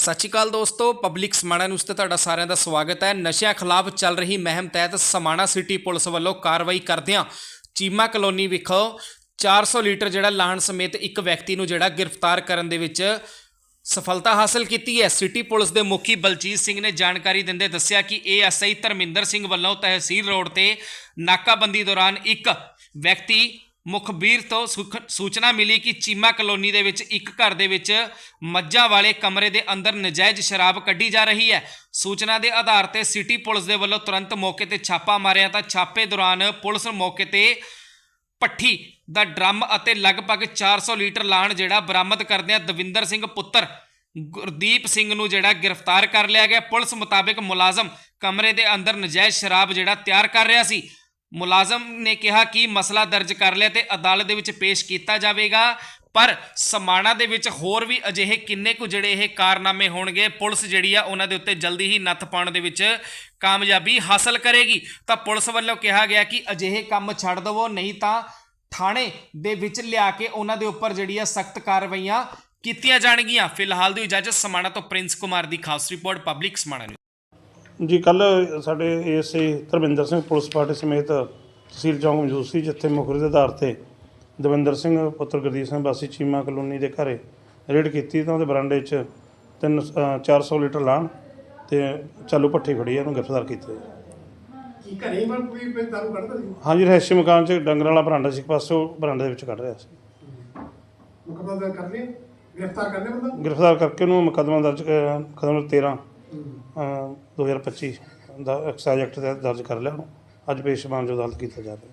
ਸਤਿ ਸ਼੍ਰੀ ਅਕਾਲ ਦੋਸਤੋ public Samana news ਤੇ ਤੁਹਾਡਾ ਸਾਰਿਆਂ ਦਾ ਸਵਾਗਤ ਹੈ। ਨਸ਼ਿਆਂ ਖਿਲਾਫ ਚੱਲ ਰਹੀ ਮਹਿਮ ਤਹਿਤ ਸਮਾਣਾ ਸਿਟੀ ਪੁਲਿਸ ਵੱਲੋਂ ਕਾਰਵਾਈ ਕਰਦਿਆਂ ਚੀਮਾ ਕਲੋਨੀ ਵਿਖੋਂ 400 ਲੀਟਰ ਜਿਹੜਾ ਲਾਹਣ ਸਮੇਤ ਇੱਕ ਵਿਅਕਤੀ ਨੂੰ ਜਿਹੜਾ ਗ੍ਰਿਫਤਾਰ ਕਰਨ ਦੇ ਵਿੱਚ ਸਫਲਤਾ ਹਾਸਲ ਕੀਤੀ ਹੈ। ਸਿਟੀ ਪੁਲਿਸ ਦੇ ਮੁਖੀ ਬਲਜੀਤ ਸਿੰਘ ਨੇ ਜਾਣਕਾਰੀ ਦਿੰਦੇ ਦੱਸਿਆ ਕਿ ਏਐਸਆਈ ਧਰਮਿੰਦਰ ਸਿੰਘ ਵੱਲੋਂ ਤਹਿਸੀਲ ਰੋਡ ਤੇ ਨਾਕਾਬੰਦੀ ਦੌਰਾਨ ਇੱਕ ਵਿਅਕਤੀ ਮੁਖਬੀਰ ਤੋਂ ਸੁਖ- ਸੂਚਨਾ ਮਿਲੀ ਕਿ ਚੀਮਾ ਕਲੋਨੀ ਦੇ ਵਿੱਚ ਇੱਕ ਘਰ ਦੇ ਵਿੱਚ ਮੱਝਾਂ ਵਾਲੇ ਕਮਰੇ ਦੇ ਅੰਦਰ ਨਜਾਇਜ਼ ਸ਼ਰਾਬ ਕੱਢੀ ਜਾ ਰਹੀ ਹੈ। ਸੂਚਨਾ ਦੇ ਆਧਾਰ ਤੇ ਸਿਟੀ ਪੁਲਿਸ ਦੇ ਵੱਲੋਂ ਤੁਰੰਤ ਮੌਕੇ ਤੇ ਛਾਪਾ ਮਾਰਿਆ ਤਾਂ ਛਾਪੇ ਦੌਰਾਨ ਪੁਲਿਸ ਮੌਕੇ ਤੇ ਪੱਠੀ ਦਾ ਡਰਮ ਅਤੇ ਲਗਭਗ 400 ਲੀਟਰ ਲਾਣ ਜਿਹੜਾ ਬਰਾਮਦ ਕਰਦਿਆਂ ਦਵਿੰਦਰ ਸਿੰਘ ਪੁੱਤਰ ਗੁਰਦੀਪ ਸਿੰਘ ਨੂੰ ਜਿਹੜਾ ਗ੍ਰਿਫਤਾਰ ਕਰ ਲਿਆ ਗਿਆ। ਪੁਲਿਸ ਮੁਤਾਬਕ ਮੁਲਾਜ਼ਮ ਕਮਰੇ ਦੇ ਅੰਦਰ ਨਜਾਇਜ਼ ਸ਼ਰਾਬ ਜਿਹੜਾ ਤਿਆਰ ਕਰ ਰਿਹਾ ਸੀ। ਮੁਲਾਜ਼ਮ ਨੇ ਕਿਹਾ ਕਿ ਮਸਲਾ ਦਰਜ ਕਰ ਲਿਆ ਤੇ ਅਦਾਲਤ ਦੇ ਵਿੱਚ ਪੇਸ਼ ਕੀਤਾ ਜਾਵੇਗਾ, ਪਰ ਸਮਾਣਾ ਦੇ ਵਿੱਚ ਹੋਰ ਵੀ ਅਜਿਹੇ ਕਿੰਨੇ ਕੁ ਜਿਹੜੇ ਇਹ ਕਾਰਨਾਮੇ ਹੋਣਗੇ, ਪੁਲਿਸ ਜਿਹੜੀ ਆ ਉਹਨਾਂ ਦੇ ਉੱਤੇ ਜਲਦੀ ਹੀ ਨੱਥ ਪਾਉਣ ਦੇ ਵਿੱਚ ਕਾਮਯਾਬੀ ਹਾਸਲ ਕਰੇਗੀ। ਤਾਂ ਪੁਲਿਸ ਵੱਲੋਂ ਕਿਹਾ ਗਿਆ ਕਿ ਅਜਿਹੇ ਕੰਮ ਛੱਡ ਦਵੋ, ਨਹੀਂ ਤਾਂ ਥਾਣੇ ਦੇ ਵਿੱਚ ਲਿਆ ਕੇ ਉਹਨਾਂ ਦੇ ਉੱਪਰ ਜਿਹੜੀ ਆ ਸਖਤ ਕਾਰਵਾਈਆਂ ਕੀਤੀਆਂ ਜਾਣਗੀਆਂ। ਫਿਲਹਾਲ ਦੀ ਇਜਾਜ਼ਤ ਸਮਾਣਾ ਤੋਂ ਪ੍ਰਿੰਸ ਕੁਮਾਰ ਦੀ ਖਾਸ ਰਿਪੋਰਟ, ਪਬਲਿਕ ਸਮਾਣਾ ਜੀ ਕੱਲ ਸਾਡੇ ASA Dharminder Singh police party ਸਮੇਤ ਤਹਿਸੀਲ ਚੌਂਕ ਮੌਜੂਦ ਸੀ ਜਿੱਥੇ ਮੁਖਬਰ ਦੇ ਆਧਾਰ ਤੇ ਦਵਿੰਦਰ ਸਿੰਘ ਪੁੱਤਰ ਗੁਰਦੀਪ ਸਿੰਘ ਵਾਸੀ ਚੀਮਾ ਕਲੋਨੀ ਦੇ ਘਰੇ ਰੇਡ ਕੀਤੀ ਤਾਂ ਉਹਦੇ ਬਰਾਂਡੇ 'ਚ ਤਿੰਨ ਅ, 400 ਲੀਟਰ ਲਾਣ ਤੇ ਚਾਲੂ ਪੱਠੀ ਖੜੀ ਹੈ ਉਹਨੂੰ ਗ੍ਰਿਫਤਾਰ ਕੀਤਾ। ਜੀ ਕੀ ਘਰੇ ਮਨ ਕੋਈ ਫਿਰ ਦਾਰੂ ਕੱਢਦਾ ਸੀ? ਹਾਂਜੀ ਰਹਿਸ਼ੀ ਮਕਾਨ 'ਚ ਡੰਗਰ ਵਾਲਾ ਬਰਾਂਡਾ ਸੀ ਇੱਕ ਪਾਸੇ ਬਰਾਂਡੇ ਦੇ ਵਿੱਚ ਕੱਢ ਰਿਹਾ ਸੀ। ਮੁਕੱਦਮਾ ਦਰਜ ਕਰ ਲਿਆ? ਗ੍ਰਿਫਤਾਰ ਕਰਨੇ ਬੰਦਾ? ਗ੍ਰਿਫਤਾਰ ਕਰਕੇ ਉਹਨੂੰ ਮੁਕੱਦਮਾ ਦਰਜ ਨੰਬਰ 13 ਅ, 2025 ਦਾ ਐਕਸਾਈਜ਼ ਐਕਟ ਤਹਿਤ ਦਰਜ ਕਰ ਲਿਆ ਉਹਨੂੰ। ਅੱਜ ਪੇਸ਼ ਮਾਨਜੋ ਅਦਾਲਤ ਕੀਤਾ ਜਾ ਰਿਹਾ।